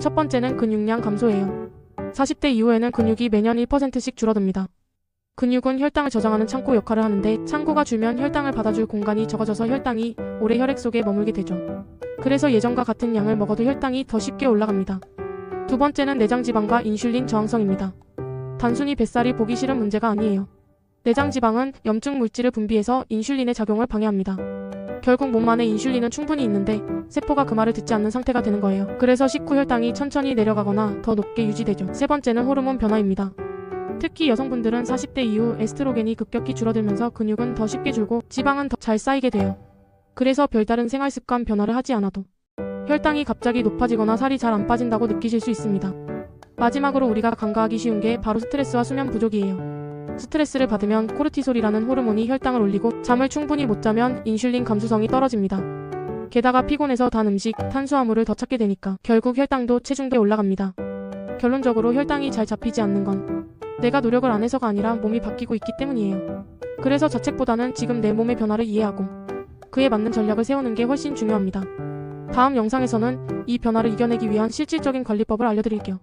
첫 번째는 근육량 감소예요. 40대 이후에는 근육이 매년 1%씩 줄어듭니다. 근육은 혈당을 저장하는 창고 역할을 하는데 창고가 줄면 혈당을 받아줄 공간이 적어져서 혈당이 오래 혈액 속에 머물게 되죠. 그래서 예전과 같은 양을 먹어도 혈당이 더 쉽게 올라갑니다. 두 번째는 내장 지방과 인슐린 저항성입니다. 단순히 뱃살이 보기 싫은 문제가 아니에요. 내장 지방은 염증 물질을 분비해서 인슐린의 작용을 방해합니다. 결국 몸 안에 인슐린은 충분히 있는데 세포가 그 말을 듣지 않는 상태가 되는 거예요. 그래서 식후 혈당이 천천히 내려가거나 더 높게 유지되죠. 세 번째는 호르몬 변화입니다. 특히 여성분들은 40대 이후 에스트로겐이 급격히 줄어들면서 근육은 더 쉽게 줄고 지방은 더 잘 쌓이게 돼요. 그래서 별다른 생활 습관 변화를 하지 않아도 혈당이 갑자기 높아지거나 살이 잘 안 빠진다고 느끼실 수 있습니다. 마지막으로 우리가 간과하기 쉬운 게 바로 스트레스와 수면 부족이에요. 스트레스를 받으면 코르티솔이라는 호르몬이 혈당을 올리고 잠을 충분히 못 자면 인슐린 감수성이 떨어집니다. 게다가 피곤해서 단 음식, 탄수화물을 더 찾게 되니까 결국 혈당도 체중계에 올라갑니다. 결론적으로 혈당이 잘 잡히지 않는 건 내가 노력을 안 해서가 아니라 몸이 바뀌고 있기 때문이에요. 그래서 자책보다는 지금 내 몸의 변화를 이해하고 그에 맞는 전략을 세우는 게 훨씬 중요합니다. 다음 영상에서는 이 변화를 이겨내기 위한 실질적인 관리법을 알려드릴게요.